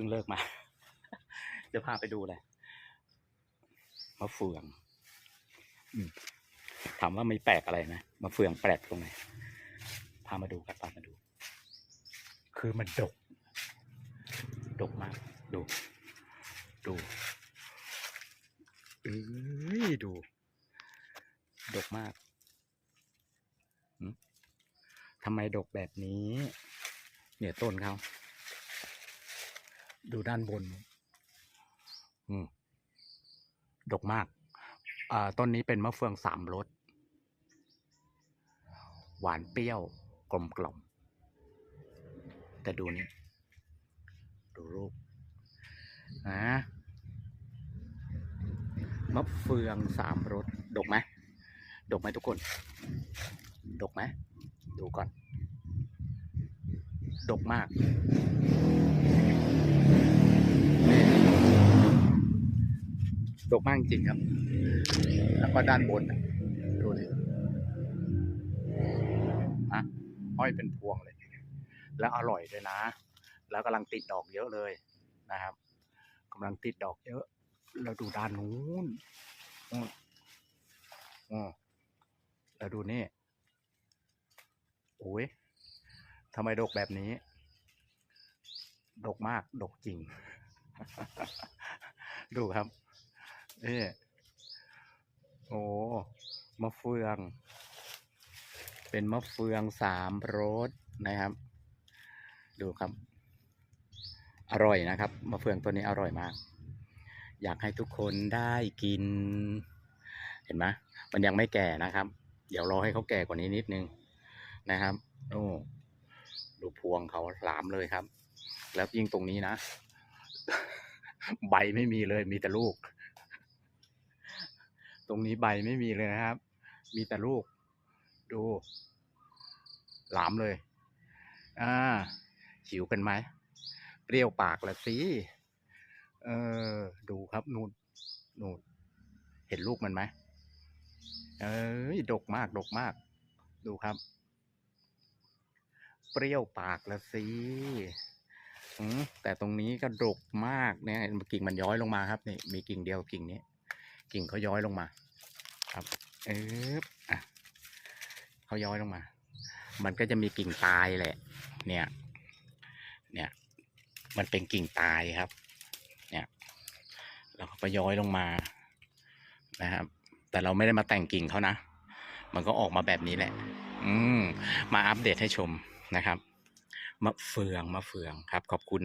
พิ่งเลิกมา จะพาไปดูเลยมะเฟืองอืมถามว่าไม่แปลกอะไรนะมะเฟืองแปลกตรงไหนพามาดูครับพามาดู คือมันดก ดกมาก ดู ดูเอ้ยดู ดกมากหึทำไมดกแบบนี้ เนี่ยต้นเขา ดูด้านบน อืม ดกมาก อ่า ต้นนี้เป็นมะเฟืองสามรส หวานเปรี้ยว กลมกล่อม แต่ดูนี่ ดูรูปนะมะเฟืองสามรส ดกไหม ดกไหมทุกคน ดกไหม ดูก่อน ดกมาก ดกมากจริงครับ แล้วก็ด้านบนดูดิฮะห้อยเป็นพวงเลย แล้วอร่อยด้วยนะ แล้วกำลังติดดอกเยอะเลยนะครับกำลังติดดอกเยอะแล้วดูด้านนู้นนู่นอือแล้วดูนี่โอ้ยทำไมดกแบบนี้ ดกมาก ดกจริง ดูครับ เอ๊โอ้มะเฟือง เป็นมะเฟืองสามรสนะครับ ดูครับ อร่อยนะครับมะเฟืองตัวนี้อร่อยมาก อยากให้ทุกคนได้กิน เห็นไหมมันยังไม่แก่นะครับ เดี๋ยวรอให้เขาแก่กว่านี้นิดนึงนะครับโอ้ดูพวงเขาหลามเลยครับ แล้วยิ่งตรงนี้นะ ใบไม่มีเลยมีแต่ลูก ตรงนี้ใบไม่มีเลยนะครับ มีแต่ลูก ดู หลามเลย อ่า หิวกันไหม เปรี้ยวปากละสิ เออ ดูครับนูนนูนเห็นลูกมันไหม เอ้ย ดกมาก ดกมาก ดูครับ เปรี้ยวปากละสิอืมแต่ตรงนี้ก็ดกมากเนี่ยกิ่งมันย้อยลงมาครับนี่มีกิ่งเดียวกิ่งนี้ กิ่งเขาย้อยลงมา ครับ เอออะเขาย้อยลงมา มันก็จะมีกิ่งตายแหละ เนี่ย เนี่ย มันเป็นกิ่งตายครับ เนี่ยเขาก็ย้อยลงมา นะครับ แต่เราไม่ได้มาแต่งกิ่งเขานะ มันก็ออกมาแบบนี้แหละ อืม มาอัปเดตให้ชมนะครับมะเฟืองมะเฟืองครับ ขอบคุณ